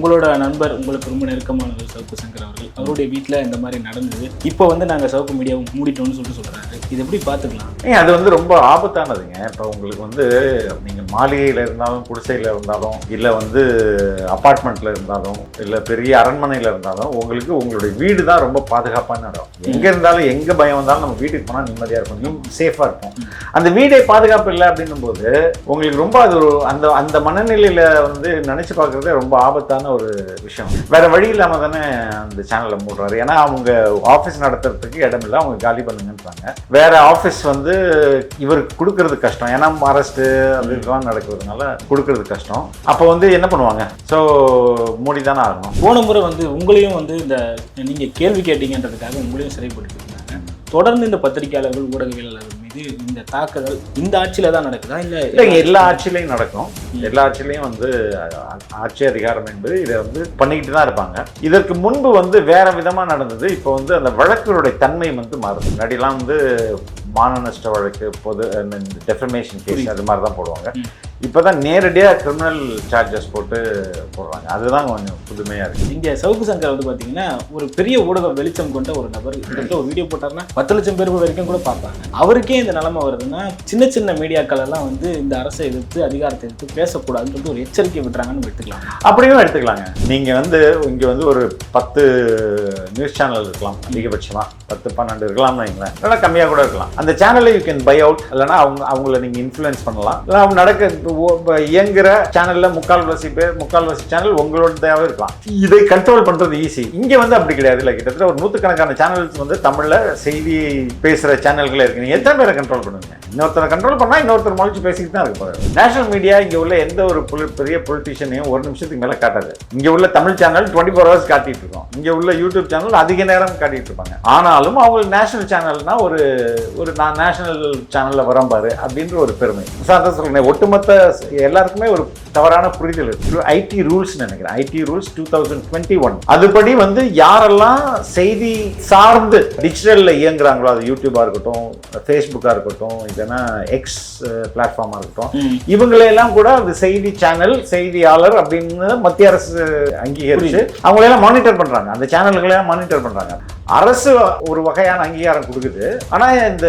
உங்களோட நண்பர் உங்களுக்கு ரொம்ப நெருக்கமானவர் சவுக்கு சங்கர் அவர்கள். அவருடைய வீட்டில் இந்த மாதிரி நடந்தது. இப்போ வந்து நாங்கள் சவுக்கு மீடியாவை மூடிட்டோம்னு சொல்லிட்டு சொல்கிறாரு இது எப்படி பார்த்துக்கலாம் ஏங்க அது வந்து ரொம்ப ஆபத்தானதுங்க. இப்போ உங்களுக்கு வந்து நீங்கள் மாளிகையில் இருந்தாலும் குடிசையில் இருந்தாலும் இல்லை வந்து அப்பார்ட்மெண்ட்டில் இருந்தாலும் இல்லை பெரிய அரண்மனையில் இருந்தாலும் உங்களுக்கு உங்களுடைய வீடு தான் ரொம்ப பாதுகாப்பான இடம். எங்கே இருந்தாலும் எங்கே பயம் வந்தாலும் நம்ம வீட்டுக்கு போனால் நிம்மதியாக இருக்கும். இன்னும் சேஃபாக இருக்கும் அந்த வீடே பாதுகாப்பு இல்லை அப்படின்னும் போது உங்களுக்கு ரொம்ப அது ஒரு அந்த அந்த மனநிலையில் வந்து நினச்சி பார்க்குறதே ரொம்ப ஆபத்தான ஒரு விஷயம். வேற வழி இல்லாமல் தானே அந்த சேனலை மூடுறாரு. ஏன்னா அவங்க ஆஃபீஸ் நடத்துறதுக்கு இடம் இல்லை. அவங்க காலி பண்ணுங்கன்றாங்க. வேற ஆஃபீஸ் வந்து இவருக்கு கொடுக்கறது கஷ்டம். ஏன்னா அரெஸ்ட்டு இதெல்லாம் நடக்கிறதுனால கொடுக்கறது கஷ்டம். அப்போ வந்து என்ன பண்ணுவாங்க? ஸோ மூடி தானே ஆகணும். போன முறை வந்து உங்களையும் வந்து இந்த நீங்கள் கேள்வி கேட்டீங்கன்றதுக்காக உங்களையும் சிறைப்படுத்தியிருந்தாங்க. தொடர்ந்து இந்த பத்திரிகையாளர்கள் ஊடகவியலாளர்கள் மீது இந்த தாக்குதல் இந்த ஆட்சியில தான் நடக்குதா? இல்லை எல்லா ஆட்சியிலையும் நடக்கும். எல்லா ஆட்சியிலையும் வந்து ஆட்சி அதிகாரம் என்பது இதை வந்து பண்ணிக்கிட்டு தான் இருப்பாங்க. இதற்கு முன்பு வந்து வேற விதமா நடந்தது. இப்போ வந்து அந்த வழக்குகளுடைய தன்மை வந்து மாறுது. முன்னாடிலாம் வந்து மான நஷ்ட வழக்கு பொது டெஃபமேஷன் கேஸ் அது மாதிரி தான் போடுவாங்க ம். இப்போதான் நேரடியாக கிரிமினல் சார்ஜஸ் போட்டு போடுறாங்க. அதுதான் கொஞ்சம் புதுமையாக இருக்குது இங்க சவுக்கு சங்கர் வந்து பாத்தீங்கன்னா ஒரு பெரிய ஊடக வெளிச்சம் கொண்ட ஒரு நபர். கிட்டத்தட்ட ஒரு வீடியோ போட்டாருன்னா பத்து லட்சம் பேர் வரைக்கும் கூட பார்ப்பாங்க. அவருக்கே இந்த நிலைமை வருதுன்னா சின்ன சின்ன மீடியாக்கள் எல்லாம் வந்து இந்த அரசை எதிர்த்து அதிகாரத்தை எதிர்த்து பேசக்கூடாதுன்னு சொல்லிட்டு ஒரு எச்சரிக்கை விடுறாங்கன்னு எடுத்துக்கலாம். அப்படியும் எடுத்துக்கலாங்க. நீங்கள் வந்து இங்கே வந்து ஒரு பத்து நியூஸ் சேனல் இருக்கலாம் அதிகபட்சமாக பத்து பன்னெண்டு இருக்கலாம்னு வைங்களேன். இல்லைனா கம்மியாக கூட இருக்கலாம். அந்த சேனலை யூ கேன் பை அவுட் இல்லைனா அவங்க அவங்கள நீங்கள் இன்ஃப்ளூயன்ஸ் பண்ணலாம். இல்லை அவங்க நடக்க ஓ- இயங்குற சேனலில் முக்கால்வாசி பேர் முக்கால்வாசி சேனல் உங்களோடதாவே இருக்கலாம். இதை கண்ட்ரோல் பண்ணுறது ஈஸி இங்கே வந்து அப்படி கிடையாது. இல்லை கிட்டத்தட்ட ஒரு நூற்றுக்கணக்கான சேனல்ஸ் வந்து தமிழில் செய்தி பேசுகிற சேனல்களே இருக்கு. நீங்கள் எத்தனை பேரை கண்ட்ரோல் பண்ணுவீங்க? இன்னொருத்தரை கண்ட்ரோல் பண்ணால் இன்னொருத்தர் முழிச்சு பேசிக்கிட்டு தான் இருக்க நேஷனல் மீடியா இங்கே உள்ள எந்த ஒரு பொலி- பெரிய பொலிட்டிஷியனையும் ஒரு நிமிஷத்துக்கு மேலே காட்டாது. இங்கே உள்ள Tamil channel twenty four hours காட்டிட்டு இருக்கோம். இங்கே உள்ள யூடியூப் சேனல் அதிக நேரம் காட்டிட்டு இருப்பாங்க. ஆனாலும் அவங்க நேஷனல் சேனல்னா ஒரு ஒரு நான் நேஷனல் சேனலில் வரம்பாரு அப்படின்ற ஒரு பெருமை. சார் சொல்றேன் ஒட்டுமொத்த எல்லாருக்குமே ஒரு தவறான புரிதல் இருக்கு. ஐடி ரூல்ஸ் நினைக்கிறேன். IT rules two thousand twenty one அதுபடி வந்து யாரெல்லாம் செய்தி சார்ந்து டிஜிட்டலில் இயங்குறாங்களோ அது யூடியூபாக இருக்கட்டும் ஃபேஸ்புக்காக இருக்கட்டும் இல்லைன்னா எக்ஸ் பிளாட்ஃபார்மாக இருக்கட்டும். இவங்களையெல்லாம் கூட அந்த செய்தி சேனல் செய்தியாளர் அப்படின்னு மத்திய அரசு அங்கீகரிச்சு அவங்களையெல்லாம் மானிட்டர் பண்றாங்க. அந்த சேனல்களையும் மானிட்டர் பண்றாங்க. அரசு ஒரு வகையான அங்கீகாரம் கொடுக்குது. ஆனா இந்த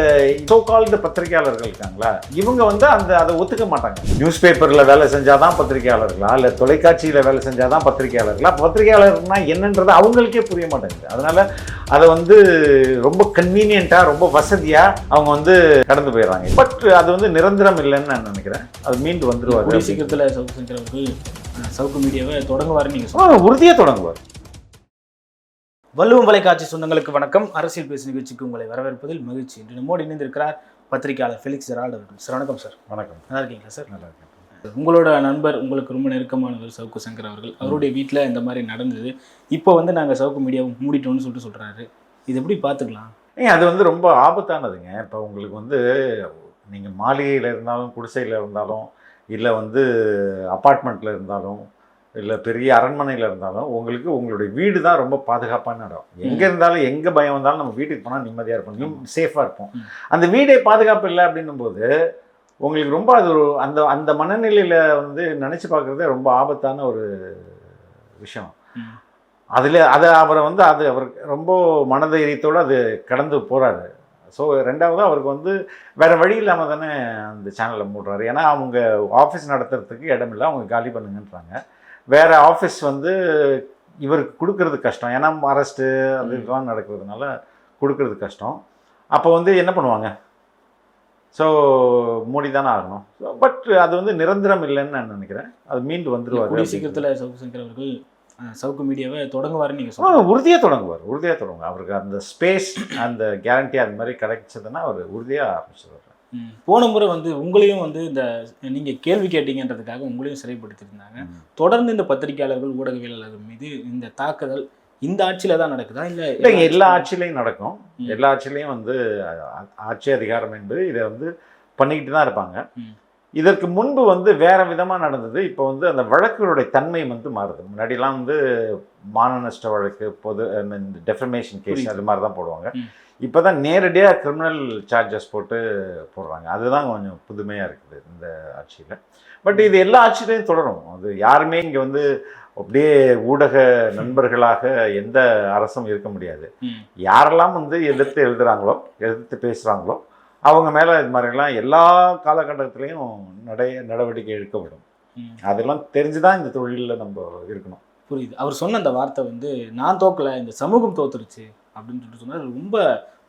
சோ கால்டு பத்திரிகையாளர்கள் இருக்காங்களா இவங்க வந்து அந்த அதை ஒத்துக்க மாட்டாங்க. நியூஸ் பேப்பர்ல வேலை செஞ்சாதான் பத்திரிகையாளர்களா? இல்ல தொலைக்காட்சியில வேலை செஞ்சாதான் பத்திரிகையாளர்களா? பத்திரிகையாளர்னா என்னன்றது அவங்களுக்கே புரிய மாட்டேங்குது. அதனால அதை வந்து ரொம்ப கன்வீனியன்ட்டா ரொம்ப வசதியா அவங்க வந்து கடந்து போயிடுறாங்க. பட் அது வந்து நிரந்தரம் இல்லைன்னு நான் நினைக்கிறேன். அது மீண்டு கூடிய வந்துருவாரு சீக்கிரத்துல சவுக்கு சங்கர் அவர்கள் சவுக்கு மீடியாவை தொடங்குவாருன்னு நீங்க சொல்லுங்க ஆ, உறுதியா தொடங்குவார். வள்ளுவம் வலைக்காட்சி சொந்தங்களுக்கு வணக்கம். அரசியல் பேசு நிகழ்ச்சிக்கு உங்களை வரவேற்பதில் மகிழ்ச்சி. இன்று நம்மோடு இணைந்திருக்கிறார் பத்திரிகையாளர் ஃபெலிக்ஸ் ஜெரால்ட் அவர்கள். சார் வணக்கம் சார். வணக்கம். நல்லா இருக்கீங்களா சார்? நல்லா இருக்கேன். உங்களோட நண்பர் உங்களுக்கு ரொம்ப நெருக்கமானவர் சவுக்கு சங்கர் அவர்கள். அவருடைய வீட்டில் இந்த மாதிரி நடந்தது. இப்போ வந்து நாங்கள் சவுக்கு மீடியாவை மூடிட்டோம்னு சொல்லிட்டு சொல்கிறாரு இது எப்படி பார்த்துக்கலாம் ஏங்க அது வந்து ரொம்ப ஆபத்தானதுங்க. இப்போ உங்களுக்கு வந்து நீங்கள் மாளிகையில் இருந்தாலும் குடிசையில் இருந்தாலும் இல்லை வந்து அப்பார்ட்மெண்ட்டில் இருந்தாலும் இல்லை பெரிய அரண்மனையில் இருந்தாலும் உங்களுக்கு உங்களுடைய வீடு தான் ரொம்ப பாதுகாப்பான இடம். எங்கே இருந்தாலும் எங்கே பயம் வந்தாலும் நம்ம வீட்டுக்கு போனால் நிம்மதியாக இருப்போம். சேஃபாக இருப்போம். அந்த வீடே பாதுகாப்பு இல்லை அப்படின்னும் போது உங்களுக்கு ரொம்ப அது ஒரு அந்த அந்த மனநிலையில் வந்து நினச்சி பார்க்குறதே ரொம்ப ஆபத்தான ஒரு விஷயம். அதில் அதை அவரை வந்து அது அவர் ரொம்ப மனதைரியத்தோடு அது கடந்து போகிறாரு ஸோ ரெண்டாவது அவருக்கு வந்து வேற வழி இல்லாமல் தானே அந்த சேனலை மூடுறாரு. ஏன்னா அவங்க ஆஃபீஸ் நடத்துறதுக்கு இடம் இல்லை. அவங்க காலி பண்ணுங்கன்றாங்க. வேற ஆஃபீஸ் வந்து இவருக்கு கொடுக்கறது கஷ்டம். ஏன்னா அரெஸ்ட்டு அது இதெல்லாம் நடக்கிறதுனால கொடுக்கறது கஷ்டம். அப்போ வந்து என்ன பண்ணுவாங்க? ஸோ மூடி தானே ஆகணும் பட் அது வந்து நிரந்தரம் இல்லைன்னு நான் நினைக்கிறேன். அது மீண்டு கூடிய வந்துருவாரு சீக்கிரத்தில் சவுக்கு சங்கர் அவர்கள் சவுக்கு மீடியாவை தொடங்குவாருன்னு நீங்கள் சொல்லுங்கள் உறுதியாக தொடங்குவார் உறுதியாக தொடங்குவார். அவருக்கு அந்த ஸ்பேஸ் அந்த கேரண்டி அது மாதிரி கிடைச்சதுன்னா அவர் உறுதியாக ஆரம்பிச்சிடுவார். போன முறை வந்து உங்களையும் வந்து இந்த நீங்க கேள்வி கேட்டீங்கன்றதுக்காக உங்களையும் சிறைப்படுத்தியிருந்தாங்க. தொடர்ந்து இந்த பத்திரிகையாளர்கள் ஊடகவியலாளர்கள் மீது இந்த தாக்குதல் இந்த ஆட்சியில தான் நடக்குதா? இல்ல இல்லைங்க எல்லா ஆட்சியிலையும் நடக்கும். எல்லா ஆட்சியிலையும் வந்து ஆட்சி அதிகாரம் என்பது இதை வந்து பண்ணிக்கிட்டு தான் இருப்பாங்க. இதற்கு முன்பு வந்து வேற விதமா நடந்தது. இப்போ வந்து அந்த வழக்குகளுடைய தன்மை வந்து மாறுது. முன்னாடிலாம் வந்து மான நஷ்ட வழக்கு பொது டெஃபமேஷன் கேஸ் புரியுது. அது மாதிரி தான் போடுவாங்க. இப்போ தான் நேரடியாக கிரிமினல் சார்ஜஸ் போட்டு போடுறாங்க. அதுதான் கொஞ்சம் புதுமையாக இருக்குது இந்த ஆட்சியில். பட் இது எல்லா ஆட்சியிலையும் தொடரும். அது யாருமே இங்கே வந்து அப்படியே ஊடக நண்பர்களாக எந்த அரசும் இருக்க முடியாது. யாரெல்லாம் வந்து எதிர்த்து எழுதுறாங்களோ எதிர்த்து பேசுகிறாங்களோ அவங்க மேலே இது மாதிரிலாம் எல்லா காலகட்டத்திலையும் நடை நடவடிக்கை எடுக்கப்படும். அதெல்லாம் தெரிஞ்சு தான் இந்த தொழிலில் நம்ம இருக்கணும். புரியுது. அவர் சொன்ன அந்த வார்த்தை வந்து நான் தோக்கல இந்த சமூகம் தோத்துருச்சு அப்படின்னு சொல்லிட்டு சொன்னார். அது ரொம்ப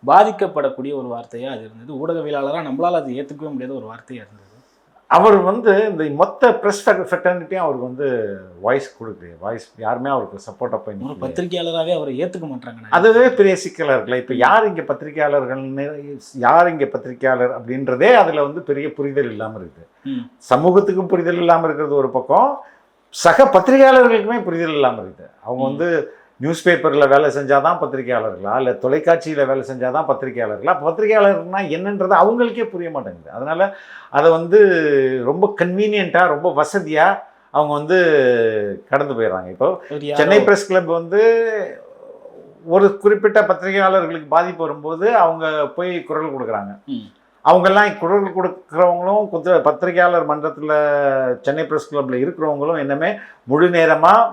பாதிக்கப்படக்கூடிய ஒரு வார்த்தையா அது இருந்தது. ஊடகவியலாளராக நம்மளால அது ஏற்றுக்கவே முடியாத ஒரு வார்த்தையா இருந்தது. அவர் வந்து இந்த மொத்த ப்ரெஸ் ஃபெட்டர்னிட்டியும் அவருக்கு வந்து வாய்ஸ் கொடுக்குது வாய்ஸ் யாருமே அவருக்கு சப்போர்ட்டாக போய் ஒரு. பத்திரிகையாளராகவே அவரை ஏற்றுக்க மாட்டாங்க அதுவே பெரிய சிக்கலாக இருக்குல்ல இப்போ யார் இங்கே பத்திரிகையாளர்கள்னு யார் இங்கே பத்திரிகையாளர் அப்படின்றதே அதில் வந்து பெரிய புரிதல் இல்லாமல் இருக்குது. சமூகத்துக்கும் புரிதல் இல்லாமல் இருக்கிறது ஒரு பக்கம் சக பத்திரிகையாளர்களுக்குமே புரிதல் இல்லாமல் இருக்குது அவங்க. வந்து நியூஸ் பேப்பரில் வேலை செஞ்சால் தான் பத்திரிகையாளர்களா? இல்லை தொலைக்காட்சியில் வேலை செஞ்சால் தான் பத்திரிகையாளர்களா பத்திரிகையாளர்னா என்னன்றது அவங்களுக்கே புரிய மாட்டேங்குது. அதனால் அதை வந்து ரொம்ப கன்வீனியண்ட்டாக ரொம்ப வசதியாக அவங்க வந்து கடந்து போயிடுறாங்க இப்போ சென்னை பிரஸ் கிளப் வந்து ஒரு குறிப்பிட்ட பத்திரிகையாளர்களுக்கு பாதிப்பு வரும்போது அவங்க போய் குரல் கொடுக்குறாங்க. அவங்கெல்லாம் குரல் கொடுக்குறவங்களும் குத்த பத்திரிகையாளர் மன்றத்தில் சென்னை பிரஸ் கிளப்பில் இருக்கிறவங்களும் என்னமே முழு நேரமாக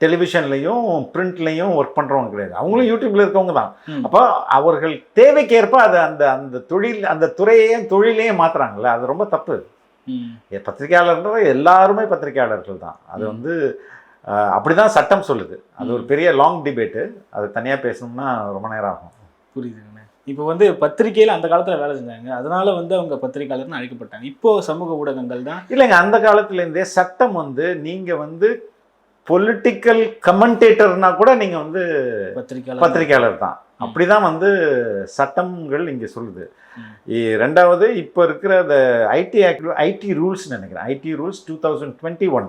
டெலிவிஷன்லையும் பிரிண்ட்லையும் ஒர்க் பண்ணுறவங்க கிடையாது. அவங்களும் யூடியூப்ல இருக்கவங்க தான். அப்போ அவர்கள் தேவைக்கேற்ப அதை அந்த அந்த தொழில் அந்த துறையையும் தொழிலையும் மாத்துறாங்கல்ல? அது ரொம்ப தப்பு. பத்திரிக்கையாளர்ன்ற எல்லாருமே பத்திரிக்கையாளர்கள் தான். அது. வந்து அஹ், அப்படிதான் சட்டம் சொல்லுது. அது ஒரு பெரிய லாங் டிபேட்டு அது தனியாக பேசணும்னா ரொம்ப நேரம் ஆகும். புரியுதுங்கண்ணே. இப்போ வந்து பத்திரிகையில் அந்த காலத்தில் வேலை செஞ்சாங்க. அதனால வந்து அவங்க பத்திரிகையாளர்னு அழைக்கப்பட்டாங்க. இப்போ சமூக ஊடகங்கள் தான். இல்லைங்க அந்த காலத்துலேருந்தே சட்டம் வந்து நீங்கள் வந்து பொலிட்டிக்கல் கமெண்டேட்டர்னா கூட நீங்கள் வந்து பத்திரிகையாளர் பத்திரிக்கையாளர் தான். அப்படிதான் வந்து சட்டங்கள் இங்கே சொல்லுது. ரெண்டாவது இப்போ இருக்கிற அந்த ஐடி ஆக்ட் ஐடி ரூல்ஸ் நினைக்கிறேன். IT rules two thousand twenty one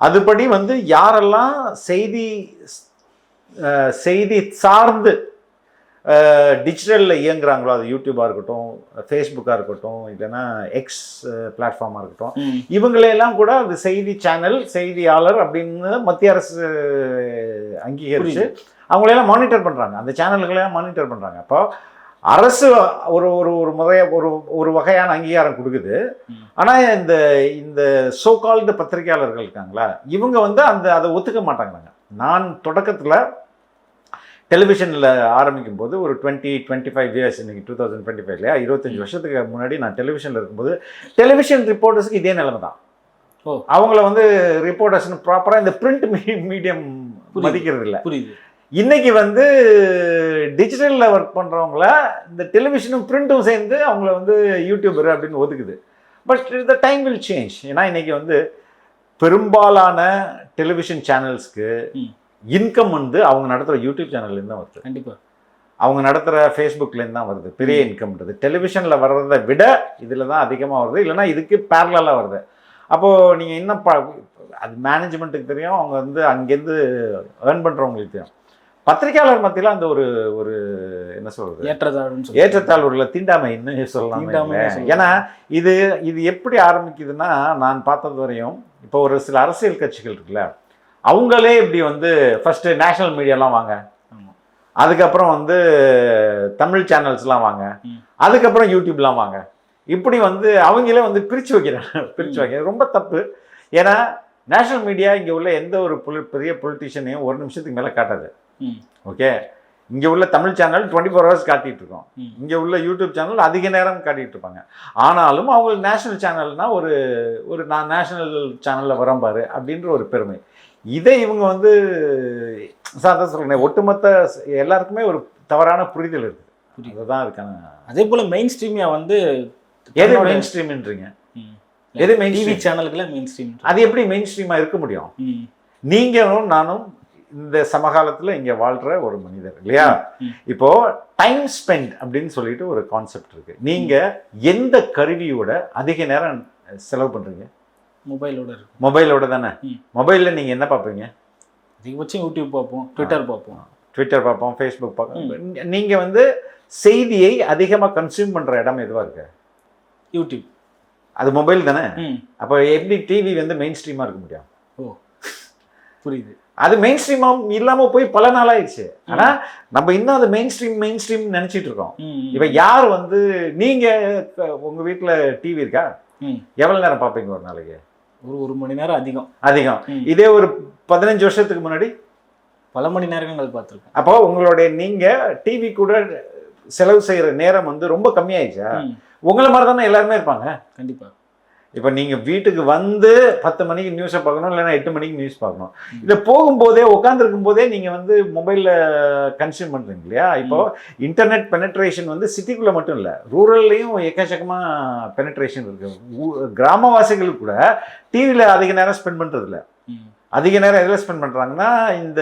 அதுபடி வந்து யாரெல்லாம் செய்தி செய்தி சார்ந்து டிஜிட்டலில் இயங்குறாங்களோ அது யூடியூபாக இருக்கட்டும் ஃபேஸ்புக்காக இருக்கட்டும் இல்லைன்னா எக்ஸ் பிளாட்ஃபார்மாக இருக்கட்டும் ம். இவங்களையெல்லாம் கூட அது செய்தி சேனல் செய்தியாளர் அப்படின்னு மத்திய அரசு அங்கீகரித்து. அவங்களையெல்லாம் மானிட்டர் பண்ணுறாங்க அந்த சேனல்களையெல்லாம் மானிட்டர் பண்ணுறாங்க அப்போ அரசு ஒரு ஒரு ஒரு முறைய ஒரு ஒரு வகையான அங்கீகாரம் கொடுக்குது. ஆனால் இந்த இந்த சோகால்டு பத்திரிகையாளர்கள் இருக்காங்களா இவங்க வந்து அந்த அதை ஒத்துக்க மாட்டாங்கிறாங்க நான் தொடக்கத்தில் டெலிவிஷனில் ஆரம்பிக்கும் போது ஒரு டுவெண்ட்டி டுவெண்ட்டி ஃபைவ் இயர்ஸ் இன்னைக்கு டூ தௌசண்ட் டுவெண்ட்டி ஃபைவ்ல இருபத்தஞ்சு வருஷத்துக்கு முன்னாடி நான் டெலிவிஷனில் இருக்கும்போது டெலிவிஷன் ரிப்போர்ட்டர்ஸ்க்கு இதே நிலைமை தான். அவங்கள வந்து ரிப்போர்ட்டர்ஸ்னு ப்ராப்பராக இந்த பிரிண்ட் மீடியம். மதிக்கிறது இல்லை. புரியுது. இன்னைக்கு வந்து டிஜிட்டலில் ஒர்க் பண்ணுறவங்கள இந்த டெலிவிஷனும் பிரிண்ட்டும் சேர்ந்து அவங்கள வந்து யூடியூபர் அப்படின்னு ஒதுக்குது. But the time will change ஏன்னா இன்னைக்கு வந்து பெரும்பாலான டெலிவிஷன் சேனல்ஸ்க்கு. இன்கம் வந்து அவங்க நடத்துகிற யூடியூப் சேனல்லேருந்து தான் வருது. கண்டிப்பா. அவங்க நடத்துகிற ஃபேஸ்புக்லேருந்து தான் வருது. பெரிய இன்கம்ன்றது. டெலிவிஷனில் வர்றதை விட இதில் தான் அதிகமாக வருது. இல்லைன்னா இதுக்கு பேரலாக வருது. அப்போது நீங்கள் இன்னும் ப அது மேனேஜ்மெண்ட்டுக்கு தெரியும். அவங்க வந்து அங்கேருந்து ஏர்ன் பண்ணுறவங்களுக்கு தெரியும். பத்திரிக்கையாளர் மத்தியில் அந்த ஒரு ஒரு என்ன ஏற்றத்தாழ்வுல தீண்டாமைன்னு சொல்லலாம். தீண்டாமைன்னு சொல்லலாம். ஏன்னா இது இது எப்படி ஆரம்பிக்குதுன்னா நான் பார்த்தது வரையும் இப்போ ஒரு சில அரசியல் கட்சிகள் இருக்குல்ல அவங்களே இப்படி வந்து ஃபர்ஸ்ட் நேஷனல் மீடியாலாம் வாங்க. அதுக்கப்புறம் வந்து தமிழ் சேனல்ஸ்லாம் வாங்க. அதுக்கப்புறம் யூடியூப்லாம் வாங்க. இப்படி வந்து அவங்களே வந்து பிரித்து வைக்கிறாங்க. பிரித்து. வைக்கிறாங்க ரொம்ப தப்பு. ஏன்னா நேஷனல் மீடியா இங்கே உள்ள எந்த ஒரு பொலி- பெரிய பொலிட்டிஷியனையும் ஒரு நிமிஷத்துக்கு மேலே காட்டாது. ஓகே? இங்கே உள்ள Tamil channel twenty four hours காட்டிட்டு இருக்கோம். இங்கே உள்ள யூடியூப் சேனல் அதிக நேரம் காட்டிட்டு இருப்பாங்க. ஆனாலும் அவங்களுக்கு நேஷனல் சேனல்னா ஒரு ஒரு நான் நேஷனல் சேனலில் வரேன் பாரு அப்படின்ற ஒரு பெருமை. இதை இவங்க வந்து சாதா சொல்கிறேன் ஒட்டுமொத்த எல்லாருக்குமே ஒரு தவறான புரிதல் இருக்குது புரியுது. அதுதான் அதுக்கான அதே போல மெயின் ஸ்ட்ரீமியா வந்து எது மெயின் ஸ்ட்ரீம்ன்றீங்க. எது main டிவி? சேனல்களை மெயின் ஸ்ட்ரீம் அது எப்படி மெயின் ஸ்ட்ரீமாக இருக்க முடியும். நீங்களும் நானும் இந்த சமகாலத்தில் இங்கே வாழ்கிற ஒரு மனிதர் இல்லையா. இப்போ டைம் ஸ்பெண்ட் அப்படின்னு சொல்லிட்டு ஒரு கான்செப்ட் இருக்கு நீங்க எந்த கருவியோட அதிக நேரம் செலவு பண்றீங்க மொபைலோட இருக்கும். மொபைலோட தானே. மொபைல்ல நீங்க என்ன பார்ப்பீங்க? அதிகபட்சம் யூடியூப் பார்ப்போம் ட்விட்டர் பார்ப்போம். ட்விட்டர் பார்ப்போம் ஃபேஸ்புக் பார்ப்போம். நீங்க வந்து செய்தியை அதிகமா கன்சியூம் பண்ற இடம் எதுவா இருக்கு? யூடியூப். அது மொபைல் தானே? அப்போ எப்படி டிவி வந்து மெயின் ஸ்ட்ரீமா இருக்க முடியும்? ஓ புரியுது. அது மெயின் ஸ்ட்ரீமா இல்லாம போய் பல நாள் ஆயிடுச்சு. ஆனா நம்ம இன்னும் அது மெயின் ஸ்ட்ரீம் மெயின் ஸ்ட்ரீம் நினைச்சிட்டு இருக்கோம். இப்ப யார் வந்து நீங்க க- உங்க வீட்ல டிவி இருக்கா? ம். எவ்வளவு நேரம் பார்ப்பீங்க ஒரு நாளைக்கு? ஒரு ஒரு மணி நேரம் அதிகம். அதிகம். இதே ஒரு பதினஞ்சு வருஷத்துக்கு முன்னாடி? பல மணி நேரங்கள் பார்த்துருக்கேன். அப்போ உங்களுடைய நீங்க டிவி கூட செலவு செய்யற நேரம் வந்து ரொம்ப கம்மியாயிடுச்சா? உங்களை மாதிரி தானே எல்லாருமே இருப்பாங்க? கண்டிப்பா. இப்போ நீங்கள் வீட்டுக்கு வந்து பத்து மணிக்கு நியூஸை பார்க்கணும் இல்லைன்னா எட்டு மணிக்கு நியூஸ் பார்க்கணும். இதை போகும்போதே உட்காந்துருக்கும் போதே நீங்கள் வந்து மொபைலில் கன்சியூம் பண்ணுறீங்க இல்லையா? இப்போ இன்டர்நெட் பெனட்ரேஷன் வந்து சிட்டிக்குள்ளே மட்டும் இல்லை ரூரல்லையும் எக்கச்சக்கமாக பெனட்ரேஷன் இருக்குது கிராமவாசிகளுக்கு கூட டிவியில் அதிக நேரம் ஸ்பெண்ட் பண்ணுறதில்ல அதிக நேரம் எதில் ஸ்பெண்ட் பண்ணுறாங்கன்னா இந்த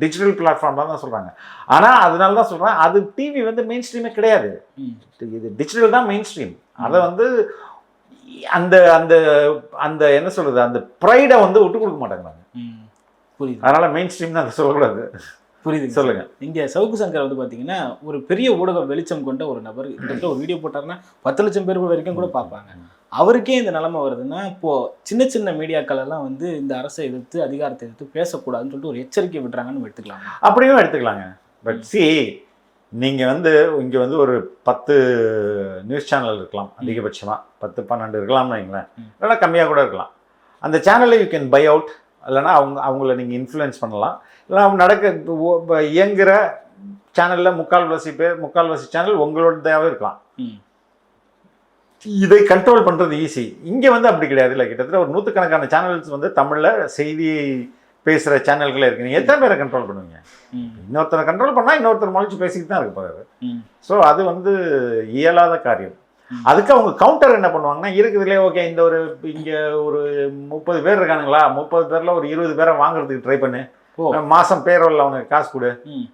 டிஜிட்டல் பிளாட்ஃபார்ம்லாம் தான் சொல்கிறாங்க ஆனால் அதனால தான் சொல்கிறேன் அது டிவி வந்து மெயின் ஸ்ட்ரீமே கிடையாது இது டிஜிட்டல் தான் மெயின் ஸ்ட்ரீம் அதை வந்து அந்த அந்த அந்த என்ன சொல்றது அந்த ப்ரைடை வந்து விட்டு கொடுக்க மாட்டேங்கிறாங்க ம். புரியுது. அதனால மெயின் ஸ்ட்ரீம் அதை சொல்லக்கூடாது. புரியுது சொல்லுங்க. இங்க சவுக்கு சங்கர் வந்து பாத்தீங்கன்னா ஒரு பெரிய ஊடக வெளிச்சம் கொண்ட ஒரு நபர். கிட்டத்தட்ட ஒரு வீடியோ போட்டாருன்னா பத்து லட்சம் பேர் வரைக்கும் கூட பார்ப்பாங்க. அவருக்கே இந்த நிலைமை வருதுன்னா இப்போ சின்ன சின்ன மீடியாக்கள் எல்லாம் வந்து இந்த அரசை எதிர்த்து அதிகாரத்தை எதிர்த்து பேசக்கூடாதுன்னு சொல்லிட்டு ஒரு எச்சரிக்கை விடுறாங்கன்னு எடுத்துக்கலாம்? அப்படியும் எடுத்துக்கலாங்க. பட் சி நீங்க வந்து இங்க வந்து ஒரு பத்து நியூஸ் சேனல் இருக்கலாம் அதிகபட்சமா. பத்து பன்னெண்டு இருக்கலாம்னு வைங்களேன். ம். இல்லைன்னா கம்மியாக கூட இருக்கலாம். அந்த சேனலை யூ கேன் பை அவுட் இல்லைன்னா அவங்க அவங்கள நீங்கள் இன்ஃப்ளூயன்ஸ் பண்ணலாம். இல்லை அவங்க நடக்க இயங்குற சேனலில் முக்கால்வாசி பேர் முக்கால்வாசி சேனல் உங்களோடதாவே இருக்கலாம். இதை கண்ட்ரோல் பண்ணுறது ஈஸி இங்கே வந்து அப்படி கிடையாது. இல்லை கிட்டத்தட்ட ஒரு நூற்றுக்கணக்கான சேனல்ஸ் வந்து தமிழில் செய்தி பேசுகிற சேனல்களே இருக்கு. நீங்கள் எத்தனை பேரை கண்ட்ரோல் பண்ணுவீங்க? இன்னொருத்தரை கண்ட்ரோல் பண்ணால் இன்னொருத்தர் முளைச்சு பேசிக்கிட்டு தான் இருக்க போகிறாரு ஸோ அது வந்து இயலாத காரியம். அதுக்கு அவங்க கவுண்டர் என்ன பண்ணுவாங்கன்னா இருக்குதுலே ஓகே இந்த ஒரு இங்கே ஒரு முப்பது பேர் இருக்கானுங்களா? முப்பது பேரில் ஒரு இருபது பேரை வாங்குறதுக்கு ட்ரை பண்ணு. மாதம் பேரோல் அவனுக்கு காசு கொடு.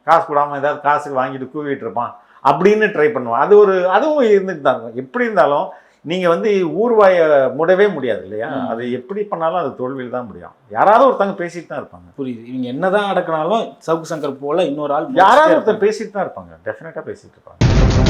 காசு கொடாமல் ஏதாவது காசுக்கு வாங்கிட்டு கூவிட்டு இருப்பான். அப்படின்னு ட்ரை பண்ணுவான். அது ஒரு அதுவும் இருந்துட்டு தான் இருக்கும். எப்படி இருந்தாலும் நீங்கள் வந்து ஊர்வாயை முடவே முடியாது இல்லையா. அது எப்படி பண்ணாலும் அது தோல்வியில் தான் முடியும். யாராவது ஒருத்தங்க பேசிட்டு தான் இருப்பாங்க. புரியுது. இவங்க என்னதான் அடக்கினாலும் சவுக்கு சங்கர் போல இன்னொரு ஆள் யாராவது ஒருத்தர் பேசிட்டு தான் இருப்பாங்க. டெஃபினட்டாக பேசிட்டு இருப்பாங்க.